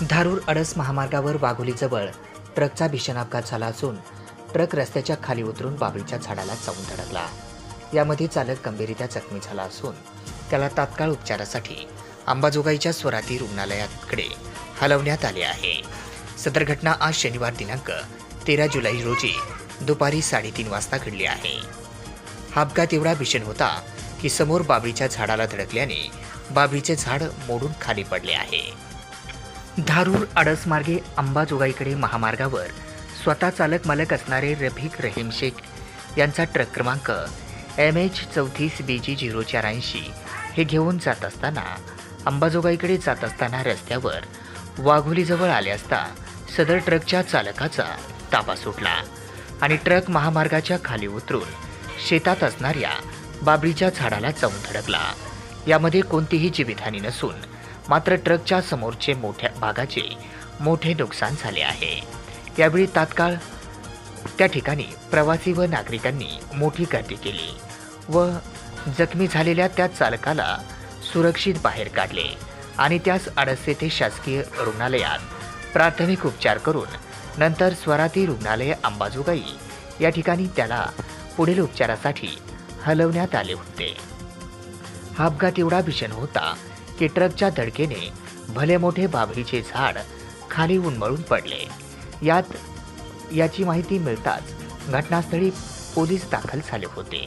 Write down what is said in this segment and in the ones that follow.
धारूर अडस महामार्गावर वाघोलीजवळ ट्रकचा भीषण अपघात झाला असून ट्रक रस्त्याच्या खाली उतरून बाबळीच्या झाडाला जाऊन धडकला. यामध्ये चालक गंभीररित्या जखमी झाला असून त्याला तात्काळ उपचारासाठी अंबाजोगाईच्या स्वराती रुग्णालयाकडे हलवण्यात आले आहे. सदर घटना आज शनिवार दिनांक तेरा जुलै रोजी दुपारी साडेतीन वाजता घडली आहे. हा अपघात एवढा भीषण होता की समोर बाबळीच्या झाडाला धडकल्याने बाबळीचे झाड मोडून खाली पडले आहे. धारूर अडसमार्गे अंबाजोगाईकडे महामार्गावर स्वतः चालक मालक असणारे रफिक रहीम शेख यांचा ट्रक क्रमांक एम एच चौतीस बी जी झिरो चार ऐंशी हे घेऊन जात असताना अंबाजोगाईकडे जात असताना रस्त्यावर वाघोलीजवळ आले असता सदर ट्रकच्या चालकाचा ताबा सुटला आणि ट्रक महामार्गाच्या खाली उतरून शेतात असणाऱ्या बाबळीच्या झाडाला जाऊन धडकला. यामध्ये कोणतीही जीवितहानी नसून मात्र ट्रकच्या समोरचे मोठ्या भागाचे मोठे नुकसान झाले आहे. यावेळी तात्काळ त्या ठिकाणी प्रवासी व नागरिकांनी मोठी गर्दी केली व जखमी झालेल्या त्या चालकाला सुरक्षित बाहेर काढले आणि त्यास आडस ते शासकीय रुग्णालयात प्राथमिक उपचार करून नंतर स्वराती रुग्णालय अंबाजोगाई या ठिकाणी त्याला पुढील उपचारासाठी हलवण्यात आले होते. हा अपघात एवढा भीषण होता की ट्रकच्या धडकेने भले मोठे बाभळीचे झाड खाली उन्मळून पडले. यात याची माहिती मिळताच घटनास्थळी पोलीस दाखल झाले होते.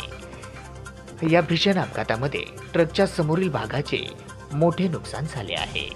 या भीषण अपघातामध्ये ट्रकच्या समोरील भागाचे मोठे नुकसान झाले आहे.